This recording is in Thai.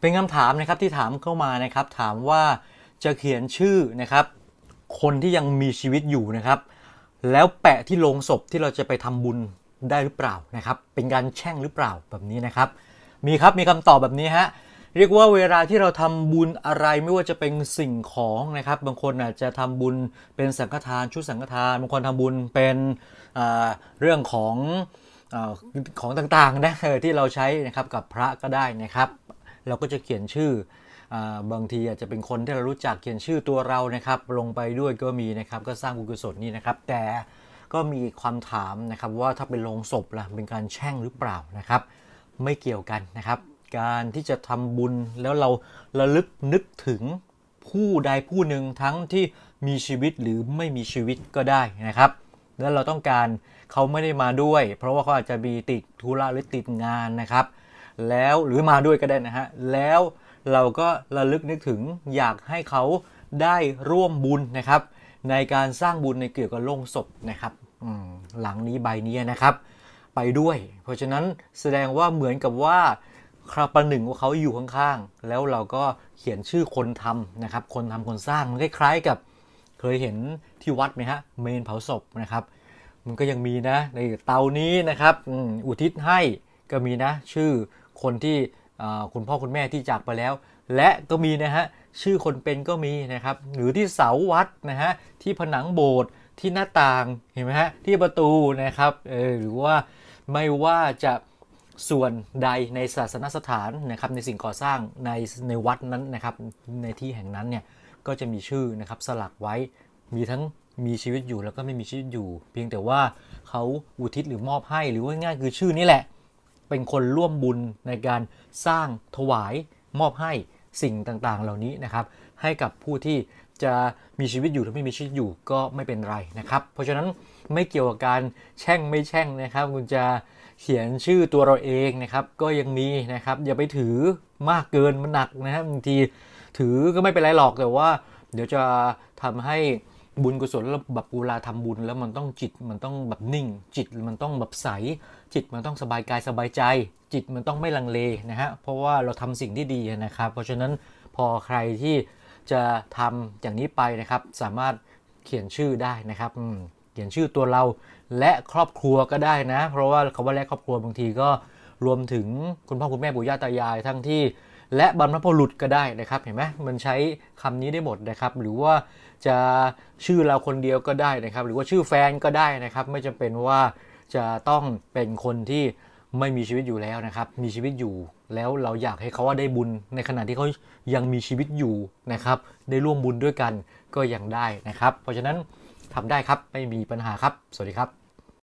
เป็นคำถามนะครับที่ถามเข้ามานะครับ ถามว่าจะเขียนชื่อนะครับ คนที่ยังมีชีวิตอยู่นะครับ แล้วแปะที่โลงศพที่เราจะไปทำบุญได้หรือเปล่านะครับ เป็นการแช่งหรือเปล่าแบบนี้นะครับ มีครับมีคำตอบแบบนี้ฮะเรียกว่าเวลาที่เราทำบุญอะไรไม่ว่าจะเป็นสิ่งของนะครับ บางคนอาจจะทำบุญเป็นสังฆทานชุดสังฆทานบางคนทำบุญเป็นเรื่องของอของต่างๆนะที่เราใช้นะครับกับพระก็ได้นะครับ เราก็จะเขียนชื่อบางทีอาจจะเป็นคนที่เรารู้จักเขียนชื่อตัวเรานะครับ ลงไปด้วยก็มีนะครับ ก็สร้างบุญกุศลนี่นะครับ แต่ก็มีความถามนะครับว่าถ้าเป็นโลงศพล่ะเป็นการแช่งหรือเปล่านะครับ ไม่เกี่ยวกันนะครับ การที่จะทำบุญแล้วเราระลึกนึกถึงผู้ใดผู้หนึ่งทั้งที่มีชีวิตหรือไม่มีชีวิตก็ได้นะครับแล้วเราต้องการเขาไม่ได้มาด้วย เพราะว่าเขาอาจจะมีติดธุระหรือติดงานนะครับ แล้วหรือมาด้วยก็ได้นะฮะ แล้วเราก็ระลึกนึกถึงอยากให้เขาได้ร่วมบุญนะครับ ในการสร้างบุญในเกี่ยวกับโลงศพนะครับหลังนี้ใบนี้นะครับ ไปด้วย เพราะฉะนั้นแสดงว่าเหมือนกับว่าคราประหนึ่งว่าเขาอยู่ข้างๆ แล้วเราก็เขียนชื่อคนทำนะครับ คนทำคนสร้างมันคล้ายๆกับเคยเห็นที่วัดไหมฮะเมนเผาศพนะครับ มันก็ยังมีนะในเตานี้นะครับอุทิศให้ก็มีนะชื่อ คนที่คุณพ่อคุณแม่ที่จากไปแล้ว และก็มีนะฮะชื่อคนเป็นก็มีนะครับหรือที่เสาวัดนะฮะที่ผนังโบสถ์ที่หน้าต่างเห็นไหมฮะที่ประตูนะครับเออหรือว่าไม่ว่าจะส่วนใดในศาสนสถานนะครับในสิ่งก่อสร้างในในวัดนั้นนะครับในที่แห่งนั้นเนี่ยก็จะมีชื่อนะครับสลักไว้มีทั้งมีชีวิตอยู่แล้วก็ไม่มีชีวิตอยู่ เพียงแต่ว่าเขาอุทิศหรือมอบให้หรือว่าง่ายคือชื่อนี้แหละ เป็นคนร่วมบุญในการสร้างถวายมอบให้สิ่งต่างๆ เหล่านี้นะครับ ให้กับผู้ที่จะมีชีวิตอยู่หรือไม่มีชีวิตอยู่ก็ไม่เป็นไรนะครับ เพราะฉะนั้นไม่เกี่ยวกับการแช่งไม่แช่งนะครับ คุณจะเขียนชื่อตัวเราเองนะครับ ก็ยังมีนะครับ อย่าไปถือมากเกินมันหนักนะครับบางทีถือก็ไม่เป็นไรหรอกแต่ว่า เดี๋ยวจะทำให้ บุญกุศลแล้วแบบเวลาทำบุญ แล้วมันต้องจิตมันต้องแบบนิ่ง จิตมันต้องแบบใส จิตมันต้องสบายกายสบายใจ จิตมันต้องไม่ลังเลนะฮะเพราะว่าเราทำสิ่งที่ดีนะครับ เพราะฉะนั้นพอใครที่จะทำอย่างนี้ไปนะครับ สามารถเขียนชื่อได้นะครับเขียนชื่อตัวเราและครอบครัวก็ได้นะ เพราะว่าคำว่าและครอบครัวบางทีก็รวมถึงคุณพ่อคุณแม่ปู่ย่าตายายทั้งที่ และบรรพบุรุษก็ได้นะครับ เห็นไหมมันใช้คำนี้ได้หมดนะครับ หรือว่าจะชื่อเราคนเดียวก็ได้นะครับ หรือว่าชื่อแฟนก็ได้นะครับ ไม่จำเป็นว่าจะต้องเป็นคนที่ไม่มีชีวิตอยู่แล้วนะครับ มีชีวิตอยู่แล้วเราอยากให้เขาว่าได้บุญในขณะที่เขายังมีชีวิตอยู่นะครับ ได้ร่วมบุญด้วยกันก็ยังได้นะครับ เพราะฉะนั้นทำได้ครับไม่มีปัญหาครับ สวัสดีครับ